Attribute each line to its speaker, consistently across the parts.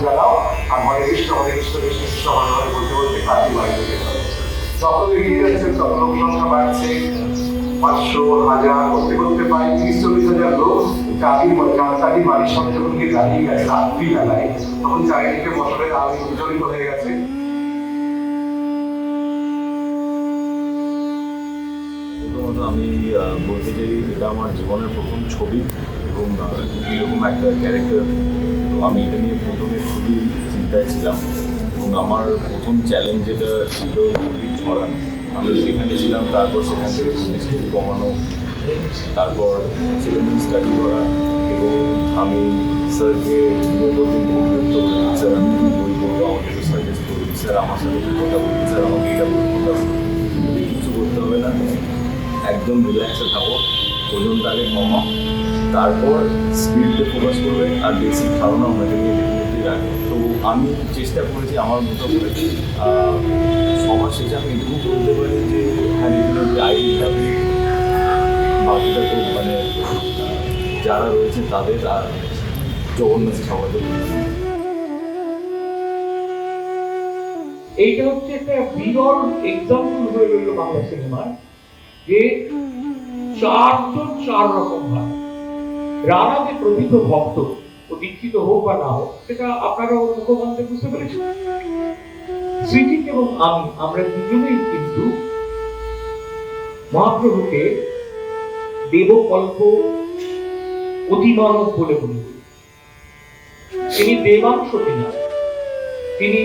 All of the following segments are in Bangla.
Speaker 1: জানাও আর হরে কৃষ্ণ হরে কৃষ্ণ কৃষ্ণ কৃষ্ণ হরে হরে বলতে বলতে কাজী বাড়ি থেকে এগিয়ে পাঁচশো হাজার করতে করতে বাড়ির যখন গেছে তখন চারিদিকে গেছে।
Speaker 2: আমি বলতে চাই এটা আমার জীবনের প্রথম ছবি এবং এরকম একটা ক্যারেক্টার তো আমি এটা নিয়ে চিন্তায় ছিলাম। এবং আমার প্রথম চ্যালেঞ্জ যেটা ছিল খুবই ছড়ানো আমি সেখানে ছিলাম, তারপর সেখান থেকে পুলিশকে কমানো, তারপর সেখানে স্টাডি করা এবং আমি স্যারকে করি স্যার, আমি আমাকে সাজেস্ট করুন। স্যার আমার সাথে কথা বলুন, স্যার আমাকে এটা হবে কিছু করতে হবে না। একদম রিল্যাক্সে থাকো, ওজনটাকে কমাও, তারপর স্পিডে ফোকাস করবে, আর বেসিক ধারণা ওনাকে নিয়ে ডেফিনেটলি তো আমি চেষ্টা করেছি আমার মতো করে সবার শেষে আমি এটুকু বলতে পারি যে হ্যাঁ মানে যারা রয়েছে তাদের আর জগন্নাথ সবাইকে
Speaker 3: এইটা হচ্ছে একটা বিরল এক্সাম্পল হয়ে রইল বাংলা সিনেমার যে চারজন চার রকম হয়। রানা যে প্রকৃত ভক্ত ও হোক বা না হোক, সেটা আপনারা ওর মুখবন্ধে বুঝতে পেরেছেন? সৃজিত এবং আমি, আমরা দুজনেই কিন্তু মহাপ্রভুকে দেবকল্প অতিমানব বলে মনে করি। তিনি দেবাংশ কিনা, তিনি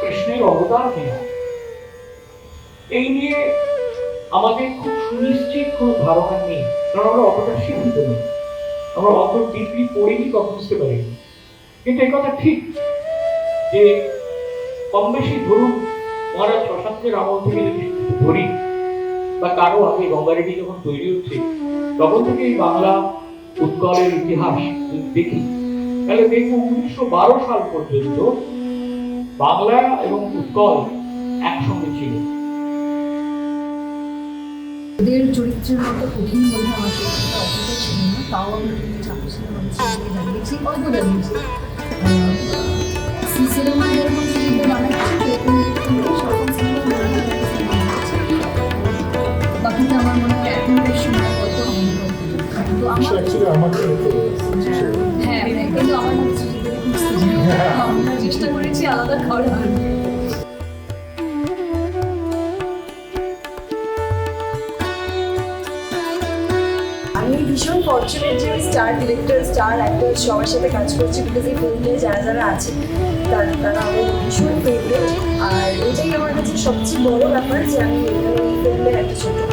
Speaker 3: কৃষ্ণের অবতার কিনা, এই নিয়ে আমাদের খুব সুনিশ্চিত কোনো ধারণা নেই। কারণ আমরা অতটা শিক্ষিত নই। আমরা ডিপলি পড়িনি বা বুঝতে পারিনি। কিন্তু ঠিক যে কম বেশি ধরুন মহারাজ শশাঙ্কের আমল থেকে যদি ধরি, বা কারও আগে গঙ্গারেডি যখন তৈরি হচ্ছে, তখন থেকে এই বাংলা উৎকলের ইতিহাস দেখি, তাহলে দেখব উনিশশো বারো সাল পর্যন্ত বাংলা এবং উৎকল একসঙ্গে ছিল।
Speaker 4: ওদের চরিত্রের মতো কঠিন বলে আমার চরিত্রটা অতটা ছিল না তাও আমি কিন্তু চাপছিলাম আমি সিনেমায় অল্প দাঁড়িয়েছি সিনেমা যেরকম সিনেমা বানাচ্ছি এরকম কিন্তু সিনেমা বাকিটা আমার মনে হয় এখনকার সময় কত আমি কিন্তু আমার হ্যাঁ হ্যাঁ, কিন্তু আমার হচ্ছে যে বুঝতে চাই। আমরা চেষ্টা করেছি আলাদা করার।
Speaker 5: আমি ভীষণ ফর্চুনেট যে স্টার ডিরেক্টর স্টার অ্যাক্টর সবার সাথে কাজ করছি বিকজ এই ফিল্মে যারা যারা আছে, তারা তারা আমার ভীষণ ফেভারিট আর এটাই আমার কাছে সবচেয়ে বড় ব্যাপার যে আমি এই ফিল্মের একটা ছোট্ট